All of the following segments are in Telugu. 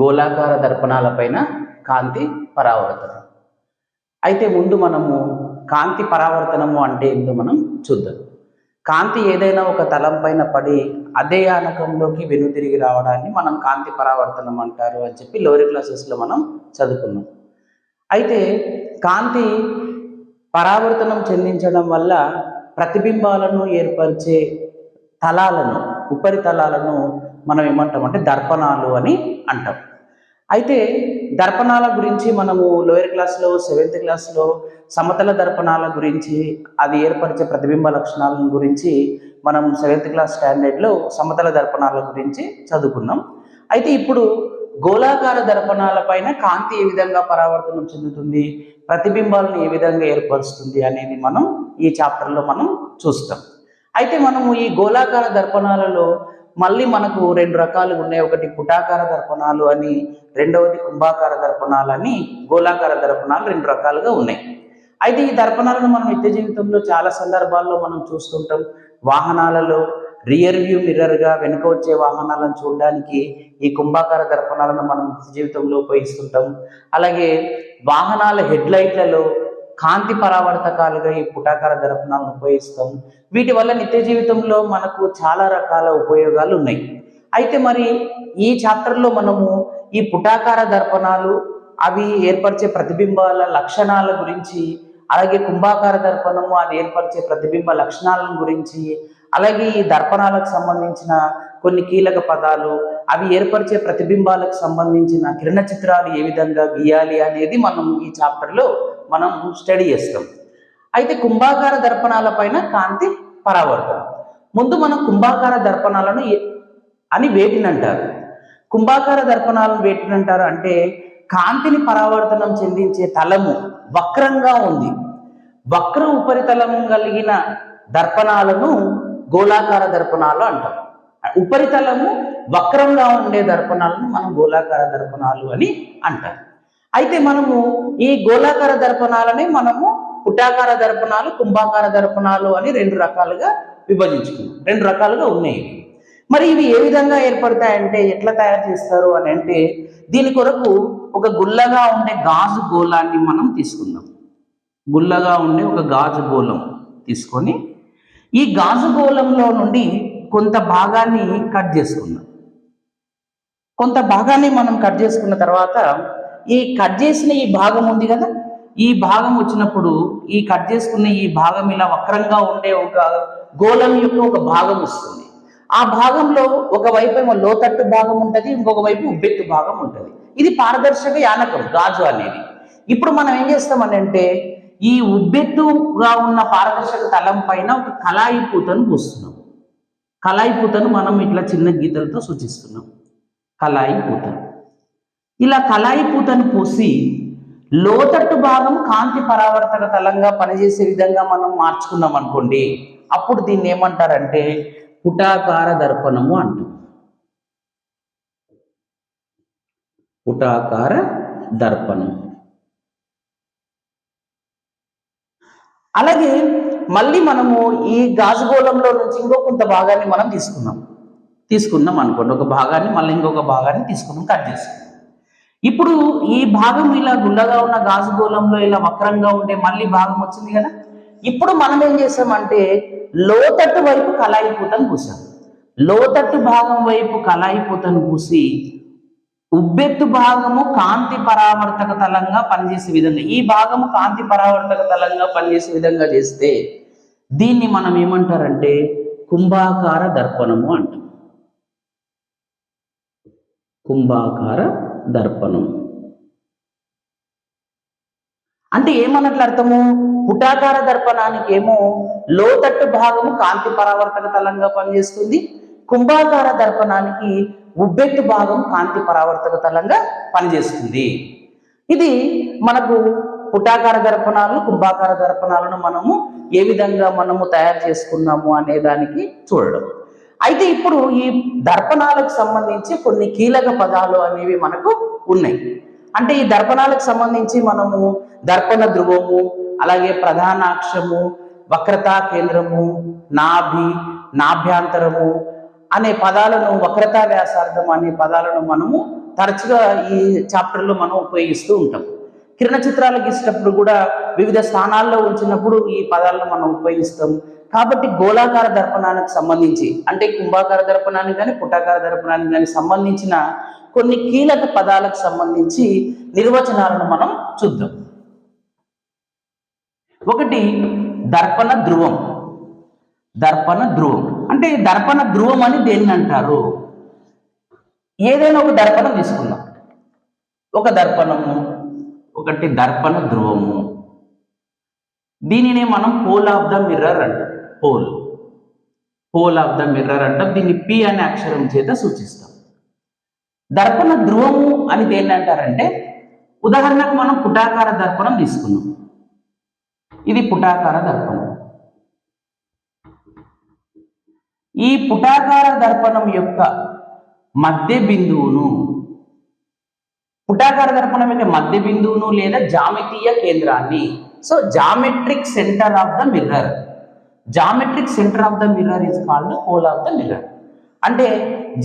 గోళాకార దర్పణాలపైన కాంతి పరావర్తనం. అయితే ముందు మనము కాంతి పరావర్తనము అంటే ఏందో మనం చూద్దాం. కాంతి ఏదైనా ఒక తలం పైన పడి అదే ఆనకంలోకి వెనుతిరిగి రావడాన్ని మనం కాంతి పరావర్తనం అంటారు అని చెప్పి లోవర్ క్లాసెస్లో మనం చదువుకున్నాం. అయితే కాంతి పరావర్తనం చెందించడం వల్ల ప్రతిబింబాలను ఏర్పరిచే తలాలను ఉపరితలాలను మనం ఏమంటామంటే దర్పణాలు అని అంటాం. అయితే దర్పణాల గురించి మనము లోయర్ క్లాస్లో సెవెంత్ క్లాస్లో సమతల దర్పణాల గురించి అది ఏర్పరిచే ప్రతిబింబ లక్షణాల గురించి మనం సెవెంత్ క్లాస్ స్టాండర్డ్లో సమతల దర్పణాల గురించి చదువుకున్నాం. అయితే ఇప్పుడు గోళాకార దర్పణాల పైన కాంతి ఏ విధంగా పరావర్తనం చెందుతుంది ప్రతిబింబాలను ఏ విధంగా ఏర్పరుస్తుంది అనేది మనం ఈ చాప్టర్లో మనం చూస్తాం. అయితే మనము ఈ గోళాకార దర్పణాలలో మళ్ళీ మనకు రెండు రకాలు ఉన్నాయి. ఒకటి పుటాకార దర్పణాలు అని రెండవది కుంభాకార దర్పణాలు అని గోళాకార దర్పణాలు రెండు రకాలుగా ఉన్నాయి. అయితే ఈ దర్పణాలను మనం నిత్య జీవితంలో చాలా సందర్భాల్లో మనం చూస్తుంటాం. వాహనాలలో రియర్ వ్యూ మిర్రర్గా వెనుక వచ్చే వాహనాలను చూడడానికి ఈ కుంభాకార దర్పణాలను మనం నిత్య జీవితంలో ఉపయోగిస్తుంటాం. అలాగే వాహనాల హెడ్ లైట్లలో కాంతి పరావర్తకాలుగా ఈ పుటాకార దర్పణాలను ఉపయోగిస్తాం. వీటి వల్ల నిత్య జీవితంలో మనకు చాలా రకాల ఉపయోగాలు ఉన్నాయి. అయితే మరి ఈ చాప్టర్లో మనము ఈ పుటాకార దర్పణాలు అవి ఏర్పరిచే ప్రతిబింబాల లక్షణాల గురించి అలాగే కుంభాకార దర్పణము అది ఏర్పరిచే ప్రతిబింబ లక్షణాలను గురించి అలాగే ఈ దర్పణాలకు సంబంధించిన కొన్ని కీలక పదాలు అవి ఏర్పరిచే ప్రతిబింబాలకు సంబంధించిన కిరణ చిత్రాలు ఏ విధంగా గీయాలి అనేది మనం ఈ చాప్టర్లో మనం స్టడీ చేస్తాం. అయితే కుంభాకార దర్పణాల పైన కాంతి పరావర్తనం. ముందు మనం కుంభాకార దర్పణాలను అని వేటినంటారు. కుంభాకార దర్పణాలను వేటినంటారు అంటే కాంతిని పరావర్తనం చెందించే తలము వక్రంగా ఉంది. వక్ర ఉపరితలం కలిగిన దర్పణాలను గోళాకార దర్పణాలు అంటాం. ఉపరితలము వక్రంగా ఉండే దర్పణాలను మనం గోళాకార దర్పణాలు అని అంటారు అయితే మనము ఈ గోళాకార దర్పణాలని మనము పుటాకార దర్పణాలు కుంభాకార దర్పణాలు అని రెండు రకాలుగా విభజించుకున్నాం. రెండు రకాలుగా ఉన్నాయి. మరి ఇవి ఏ విధంగా ఏర్పడతాయంటే ఎట్లా తయారు చేస్తారు అని అంటే దీని కొరకు ఒక గుల్లగా ఉండే గాజు గోళాన్ని మనం తీసుకుందాం. గుల్లగా ఉండే ఒక గాజు గోళం తీసుకొని ఈ గాజు గోళంలో నుండి కొంత భాగాన్ని కట్ చేసుకుందాం. కొంత భాగాన్ని మనం కట్ చేసుకున్న తర్వాత ఈ కట్ చేసిన ఈ భాగం ఉంది కదా? ఈ భాగం వచ్చినప్పుడు ఈ కట్ చేసుకున్న ఈ భాగం ఇలా వక్రంగా ఉండే ఒక గోళం యొక్క ఒక భాగం వస్తుంది. ఆ భాగంలో ఒకవైపు ఏమో లోతట్టు భాగం ఉంటుంది ఇంకొక వైపు ఉబ్బెత్తు భాగం ఉంటుంది. ఇది పారదర్శక యానకం గాజు అనేది. ఇప్పుడు మనం ఏం చేస్తామనంటే ఈ ఉబ్బెత్తుగా ఉన్న పారదర్శక తలం పైన ఒక కళాయి పూతను పూస్తున్నాం. కళాయి పూతను మనం ఇట్లా చిన్న గీతలతో సూచిస్తున్నాం. కళాయి పూత. ఇలా కళాయి పూతను పూసి లోతట్టు భాగం కాంతి పరావర్తక తలంగా పనిచేసే విధంగా మనం మార్చుకున్నాం అనుకోండి అప్పుడు దీన్ని ఏమంటారంటే పుటాకార దర్పణము అంటాం పుటాకార దర్పణం. అలాగే మళ్ళీ మనము ఈ గాజుగోళంలో నుంచి ఇంకో కొంత భాగాన్ని మనం తీసుకున్నాం. తీసుకున్నాం అనుకోండి ఒక భాగాన్ని మళ్ళీ ఇంకొక భాగాన్ని తీసుకున్నాం కట్ చేసుకున్నాం ఇప్పుడు ఈ భాగం ఇలా గుల్లగా ఉన్న గాజు గోళంలో ఇలా వక్రంగా ఉండే మళ్ళీ భాగం వచ్చింది కదా? ఇప్పుడు మనం ఏం చేసామంటే లోతట్టు వైపు కళాయి పూతను పూసాం. లోతట్టు భాగం వైపు కళాయి పూతను పూసి ఉబ్బెత్తు భాగము కాంతి పరావర్తక తలంగా పనిచేసే విధంగా ఈ భాగము కాంతి పరావర్తక తలంగా పనిచేసే విధంగా చేస్తే దీన్ని మనం ఏమంటారంటే కుంభాకార దర్పణము అంటాం. కుంభాకార దర్పణం. అంటే ఏమన్నట్లు అర్థము? పుటాకార దర్పణానికి ఏమో లోతట్టు భాగము కాంతి పరావర్తక తలంగా పనిచేస్తుంది. కుంభాకార దర్పణానికి ఉబ్బెత్తు భాగం కాంతి పరావర్తక తలంగా పనిచేస్తుంది. ఇది మనకు పుటాకార దర్పణాలు కుంభాకార దర్పణాలను మనము ఏ విధంగా మనము తయారు చేసుకున్నాము అనే దానికి చూడడం. అయితే ఇప్పుడు ఈ దర్పణాలకు సంబంధించి కొన్ని కీలక పదాలు అనేవి మనకు ఉన్నాయి. అంటే ఈ దర్పణాలకు సంబంధించి మనము దర్పణ ధ్రువము అలాగే ప్రధానాక్షము వక్రతా కేంద్రము నాభి నాభ్యాంతరము అనే పదాలను వక్రతా వ్యాసార్థం అనే పదాలను మనము తరచుగా ఈ చాప్టర్లో మనం ఉపయోగిస్తూ ఉంటాం కిరణ చిత్రాలు గీసేటప్పుడు కూడా వివిధ స్థానాల్లో ఉంచినప్పుడు ఈ పదాలను మనం ఉపయోగిస్తాం. కాబట్టి గోళాకార దర్పణానికి సంబంధించి అంటే కుంభాకార దర్పణానికి కానీ పుటాకార దర్పణానికి కానీ సంబంధించిన కొన్ని కీలక పదాలకు సంబంధించి నిర్వచనాలను మనం చూద్దాం. ఒకటి దర్పణ ధ్రువం. దర్పణ ధ్రువం. అంటే దర్పణ ధ్రువం అని దేన్ని అంటారు? ఏదైనా ఒక దర్పణం తీసుకుందాం. ఒక దర్పణము ఒకటి దర్పణ ధ్రువము. దీనినే మనం పోల్ ఆఫ్ ద మిర్రర్ అంటాం pole. Pole of the mirror అంటాం దీన్ని పి అనే అక్షరం చేత సూచిస్తాం. దర్పణ ధ్రువము అని దేన్ని అంటారంటే ఉదాహరణకు మనం పుటాకార దర్పణం తీసుకున్నాం. ఇది పుటాకార దర్పణం. ఈ పుటాకార దర్పణం యొక్క మధ్య బిందువును పుటాకార దర్పణం యొక్క మధ్య బిందువును లేదా జామితీయ కేంద్రాన్ని. So geometric centre of the mirror geometric centre of the mirror is called pole of the mirror అంటే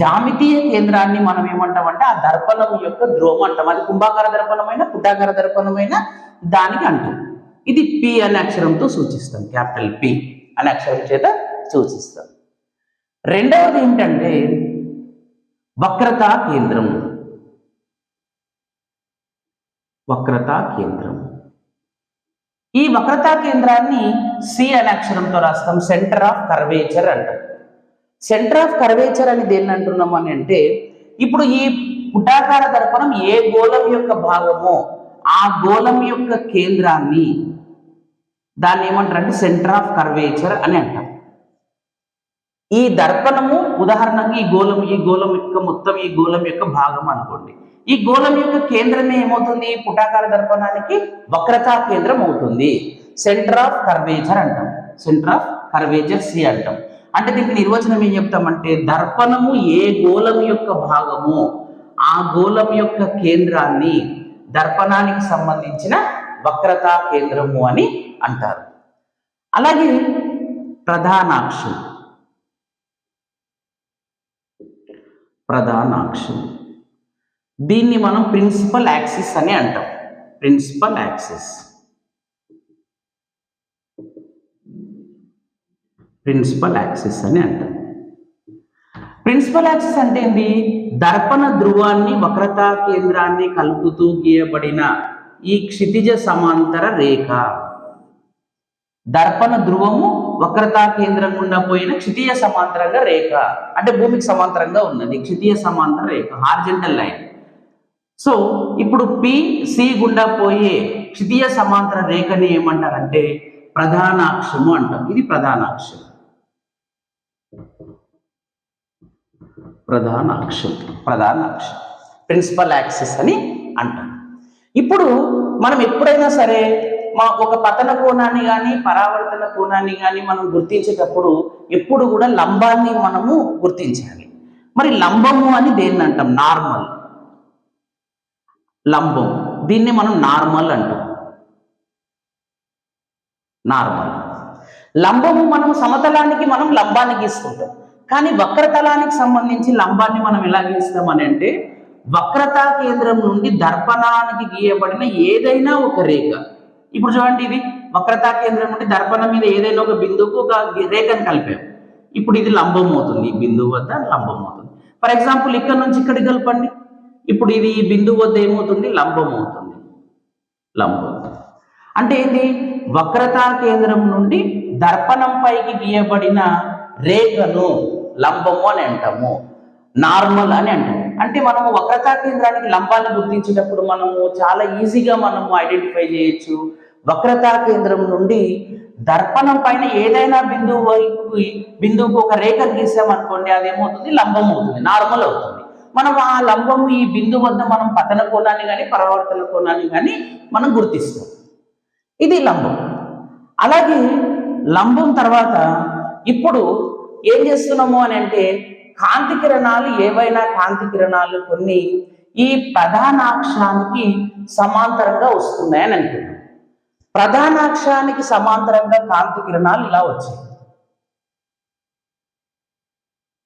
జామితీయ కేంద్రాన్ని మనం ఏమంటామంటే ఆ దర్పణం యొక్క ధ్రువం అంటాం. అది కుంభాకార దర్పణమైన పుటాకార దర్పణమైన దానికి అంటాం. ఇది పి అనే అక్షరంతో సూచిస్తాం. క్యాపిటల్ పి అనే అక్షరం చేత సూచిస్తాం. రెండవది ఏంటంటే వక్రతా కేంద్రం. వక్రతా కేంద్రం. ఈ వక్రతా కేంద్రాన్ని సి అనే అక్షరంతో రాస్తాం సెంటర్ ఆఫ్ కర్వేచర్ అంటాం. సెంటర్ ఆఫ్ కర్వేచర్ అని దేన్ని అంటున్నాం అని అంటే ఇప్పుడు ఈ పుటాకార దర్పణం ఏ గోళం యొక్క భాగమో ఆ గోళం యొక్క కేంద్రాన్ని దాన్ని ఏమంటారంటే సెంటర్ ఆఫ్ కర్వేచర్ అని అంటాం. ఈ దర్పణము ఉదాహరణకి ఈ గోళం ఈ గోళం యొక్క మొత్తం ఈ గోళం యొక్క భాగం అనుకోండి. ఈ గోళం యొక్క కేంద్రమే ఏమవుతుంది? పుటాకార దర్పణానికి వక్రతా కేంద్రం అవుతుంది. సెంటర్ ఆఫ్ కర్వేచర్ అంటాం. సెంటర్ ఆఫ్ కర్వేచర్ సి అంటాం. అంటే దీనికి నిర్వచనం ఏం చెప్తామంటే దర్పణము ఏ గోళం యొక్క భాగము ఆ గోళం యొక్క కేంద్రాన్ని దర్పణానికి సంబంధించిన వక్రతా కేంద్రము అని అంటారు. అలాగే ప్రధానాక్షం ప్రధానాక్షం దీన్ని మనం ప్రిన్సిపల్ యాక్సిస్ అని అంటాం. ప్రిన్సిపల్ యాక్సిస్ ప్రిన్సిపల్ యాక్సిస్ అని అంటాం. ప్రిన్సిపల్ యాక్సిస్ అంటే ఏంటి దర్పణ ధ్రువాన్ని వక్రతా కేంద్రాన్ని కలుపుతూ గీయబడిన ఈ క్షితిజ సమాంతర రేఖ. దర్పణ ధ్రువము వక్రతా కేంద్రం గుండా పోయిన క్షితీయ సమాంతరంగా రేఖ. అంటే భూమికి సమాంతరంగా ఉన్నది క్షితీయ సమాంతర రేఖ హార్జెంటల్ లైన్ సో ఇప్పుడు పి సి గుండా పోయే క్షితీయ సమాంతర రేఖని ఏమంటారంటే ప్రధానాక్షము అంటాం. ఇది ప్రధానాక్షం ప్రధానాక్షం ప్రధానాక్షం ప్రిన్సిపల్ యాక్సిస్ అని అంటాం. ఇప్పుడు మనం ఎప్పుడైనా సరే మా ఒక పతన కోణాన్ని కానీ పరావర్తన కోణాన్ని కానీ మనం గుర్తించేటప్పుడు ఎప్పుడు కూడా లంబాన్ని మనము గుర్తించాలి. మరి లంబము అని దేన్ని అంటాం? నార్మల్ లంబం. దీన్ని మనం నార్మల్ అంటాం. నార్మల్. లంబము మనం సమతలానికి మనం లంబాన్ని గీసుకుంటాం కానీ వక్రతలానికి సంబంధించి లంబాన్ని మనం ఎలా గీస్తామని అంటే వక్రతా కేంద్రం నుండి దర్పణానికి గీయబడిన ఏదైనా ఒక రేఖ. ఇప్పుడు చూడండి ఇది వక్రతా కేంద్రం నుండి దర్పణం మీద ఏదైనా ఒక బిందువుకు ఒక గి- రేఖను కలిపాం. ఇప్పుడు ఇది లంబం అవుతుంది. ఈ బిందువు వద్ద లంబం అవుతుంది. ఫర్ ఎగ్జాంపుల్ ఇక్కడ నుంచి ఇక్కడికి కలపండి. ఇప్పుడు ఇది ఈ బిందువు వద్ద ఏమవుతుంది? లంబం అవుతుంది. లంబం. అంటే ఏంటి వక్రతా కేంద్రం నుండి దర్పణం పైకి గీయబడిన రేఖను లంబము అని అంటాము. నార్మల్ అని అంటాము. అంటే మనము వక్రతా కేంద్రానికి లంబాన్ని గుర్తించేటప్పుడు మనము చాలా ఈజీగా మనము ఐడెంటిఫై చేయొచ్చు. వక్రతా కేంద్రం నుండి దర్పణం పైన ఏదైనా బిందువు వైపు బిందువుకు ఒక రేఖ గీసామనుకోండి అది ఏమవుతుంది లంబం అవుతుంది. నార్మల్ అవుతుంది. మనం ఆ లంబము ఈ బిందు వద్ద మనం పతన కోణాన్ని కానీ పరావర్తన కోణాన్ని కానీ మనం గుర్తిస్తాం. ఇది లంబం. అలాగే లంబం తర్వాత ఇప్పుడు ఏం చేస్తున్నాము అని అంటే కాంతి కిరణాలు ఏవైనా కాంతి కిరణాలు కొన్ని ఈ ప్రధానాక్షానికి సమాంతరంగా వస్తున్నాయని అనుకుంటున్నాం ప్రధానాక్షానికి సమాంతరంగా కాంతి కిరణాలు ఇలా వచ్చాయి.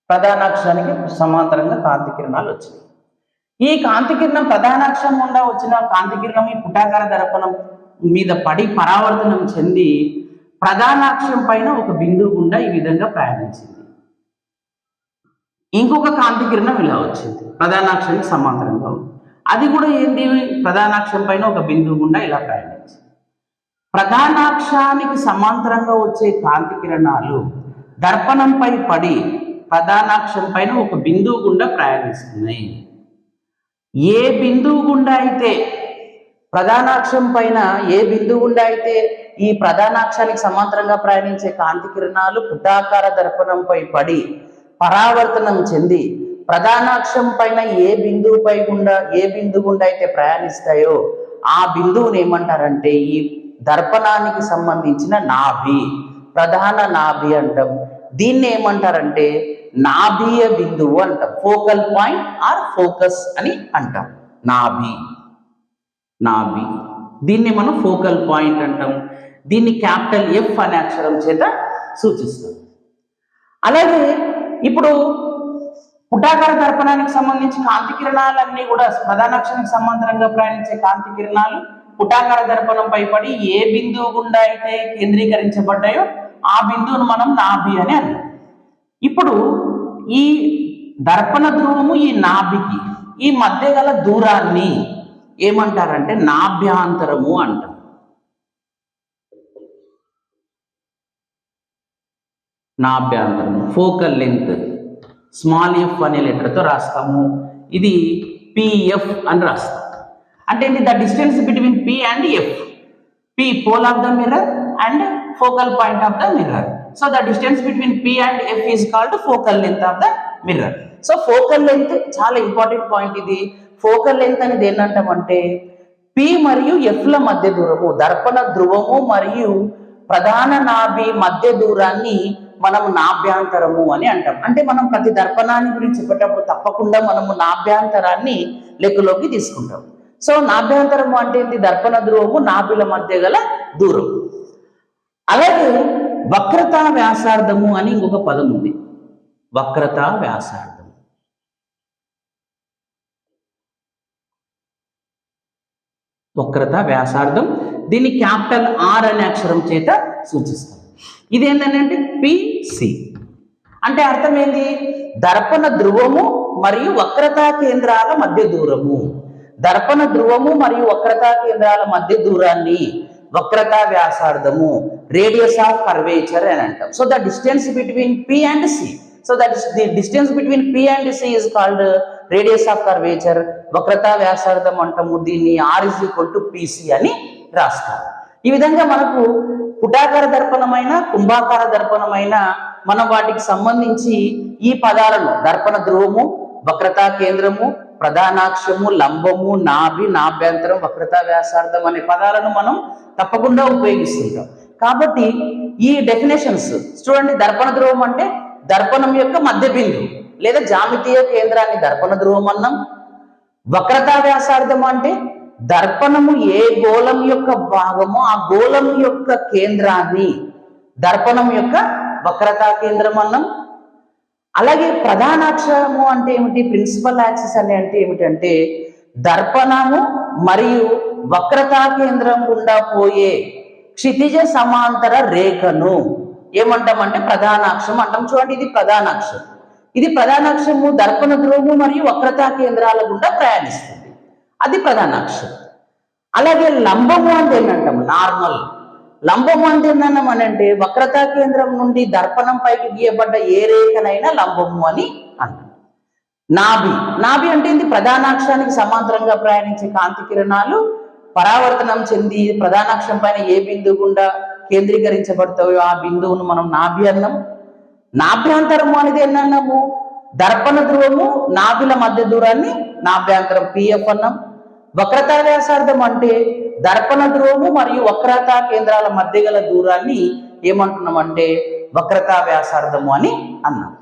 ప్రధానాక్షానికి సమాంతరంగా కాంతి కిరణాలు వచ్చాయి ఈ కాంతి కిరణం ప్రధానాక్షం గుండా వచ్చిన కాంతి కిరణం ఈ పుటాకార దర్పణం మీద పడి పరావర్తనం చెంది ప్రధానాక్షం పైన ఒక బిందువు గుండా ఈ విధంగా ప్రయాణించింది. ఇంకొక కాంతి కిరణం ఇలా వచ్చింది. ప్రధానాక్షానికి సమాంతరంగా ఉంది. అది కూడా ఏంది? ప్రధానాక్షం పైన ఒక బిందువు గుండా ఇలా ప్రయాణించింది. ప్రధానాక్షానికి సమాంతరంగా వచ్చే కాంతి కిరణాలు దర్పణంపై పడి ప్రధానాక్షం పైన ఒక బిందువు గుండా ప్రయాణిస్తున్నాయి. ఏ బిందువు గుండా అయితే ప్రధానాక్షం పైన ఏ బిందువు గుండా అయితే ఈ ప్రధానాక్షానికి సమాంతరంగా ప్రయాణించే కాంతి కిరణాలు పుటాకార దర్పణంపై పడి పరావర్తనం చెంది ప్రధానాక్షం పైన ఏ బిందువుపై గుండా ఏ బిందువు గుండా అయితే ప్రయాణిస్తాయో ఆ బిందువుని ఏమంటారంటే ఈ దర్పణానికి సంబంధించిన నాభి ప్రధాన నాభి అంటాం దీన్ని ఏమంటారంటే నాభీయ బిందువు అంటాం. ఫోకల్ పాయింట్ ఆర్ ఫోకస్ అని అంటాం. నాభి. నాభి. దీన్ని మనం ఫోకల్ పాయింట్ అంటాం. దీన్ని క్యాపిటల్ ఎఫ్ అనే అక్షరం చేత సూచిస్తాం. అలాగే ఇప్పుడు పుటాకార దర్పణానికి సంబంధించి కాంతి కిరణాలన్నీ కూడా ప్రధానాక్షరానికి సమాంతరంగా ప్రయాణించే కాంతి కిరణాలు పుటాకార దర్పణంపై పడి ఏ బిందువు గుండా అయితే కేంద్రీకరించబడ్డాయో ఆ బిందువును మనం నాభి అని అన్నాం. ఇప్పుడు ఈ దర్పణ ధ్రువము ఈ నాభికి ఈ మధ్య గల దూరాన్ని ఏమంటారంటే నాభ్యాంతరము అంటారు నాభ్యాంతరము ఫోకల్ లెంత్ స్మాల్ ఎఫ్ అనే లెటర్తో రాస్తాము. ఇది పిఎఫ్ అని రాస్తాం. అంటే ఏంటి? The distance between P and F. P pole of the mirror and focal point of the mirror. So the distance between P and F is called focal length of the mirror so focal length చాలా ఇంపార్టెంట్ పాయింట్ ఇది. ఫోకల్ లెంత్ అనేది ఏంటంటామంటే పి మరియు ఎఫ్ ల మధ్య దూరము దర్పణ ధ్రువము మరియు ప్రధాన నాభి మధ్య దూరాన్ని మనం నాభ్యాంతరము అని అంటాం. అంటే మనం ప్రతి దర్పణాన్ని గురించి చెప్పేటప్పుడు తప్పకుండా మనము నాభ్యాంతరాన్ని లెక్కలోకి తీసుకుంటాం. సో నాభ్యాంతరము అంటే ఏంటి? దర్పణ ధ్రువము నాభిల మధ్య గల దూరం. అలాగే వక్రతా వ్యాసార్థము అని ఇంకొక పదం ఉంది. వక్రతా వ్యాసార్థం వక్రత వ్యాసార్థం దీన్ని క్యాపిటల్ ఆర్ అనే అక్షరం చేత సూచిస్తాం. ఇది ఏంటంటే పిసి అంటే అర్థం ఏంది దర్పణ ధ్రువము మరియు వక్రతా కేంద్రాల మధ్య దూరము. దర్పణ ధ్రువము మరియు వక్రతా కేంద్రాల మధ్య దూరాన్ని వక్రతా వ్యాసార్థము రేడియస్ ఆఫ్ కర్వేచర్ అని అంటాం. So the distance between P and C so that is the distance between P and C is called radius of curvature వక్రత వ్యాసార్థం అంటాము దీన్ని R is equal to PC అని రాస్తాం ఈ విధంగా మనకు పుటాకార దర్పణమైన కుంభాకార దర్పణమైన మనం వాటికి సంబంధించి ఈ పదాలను దర్పణ ధ్రువము వక్రతా కేంద్రము ప్రధానాక్షము లంబము నాభి నాభ్యంతరం వక్రతా వ్యాసార్థం అనే పదాలను మనం తప్పకుండా ఉపయోగిస్తుంటాం. కాబట్టి ఈ డెఫినేషన్స్ చూడండి దర్పణ ధ్రువం అంటే దర్పణం యొక్క మధ్య బిందువు లేదా జామితీయ కేంద్రాన్ని దర్పణ ధ్రువం అన్నాం. వక్రతా వ్యాసార్థం అంటే దర్పణము ఏ గోళం యొక్క భాగమో ఆ గోళం యొక్క కేంద్రాన్ని దర్పణం యొక్క వక్రతా కేంద్రం అన్నాం. అలాగే ప్రధానాక్షరము అంటే ఏమిటి? ప్రిన్సిపల్ యాక్సిస్ అని అంటే ఏమిటంటే దర్పణము మరియు వక్రతా కేంద్రం గుండా పోయే క్షితిజ సమాంతర రేఖను ఏమంటామంటే ప్రధానాక్షం అంటాం. చూడండి ఇది ప్రధానాక్షం ఇది ప్రధానాక్షము దర్పణ ధ్రువము మరియు వక్రతా కేంద్రాల గుండా ప్రయాణిస్తుంది. అది ప్రధానాక్షం అలాగే లంబము అంటే ఏంటంటాం నార్మల్. లంబము అంటే ఏంటన్నాం అని అంటే వక్రతా కేంద్రం నుండి దర్పణం పైకి గీయబడ్డ ఏ రేఖనైనా లంబము అని అంటారు నాభి. నాభి అంటే ఏంది? ప్రధానాక్షానికి సమాంతరంగా ప్రయాణించే కాంతి కిరణాలు పరావర్తనం చెంది ప్రధానాక్షం పైన ఏ బిందువు గుండా కేంద్రీకరించబడతాయో ఆ బిందువును మనం నాభి అన్నాం నాభ్యాంతరము అనేది ఏంటన్నాము దర్పణ ధ్రువము నాభిల మధ్య దూరాన్ని నాభ్యాంతరం పిఎఫ్ అన్నాం వక్రతా వ్యాసార్థం అంటే దర్పణ ధ్రువము మరియు వక్రతా కేంద్రాల మధ్య గల దూరాన్ని ఏమంటున్నాం అంటే వక్రతా వ్యాసార్థము అని అన్నాం.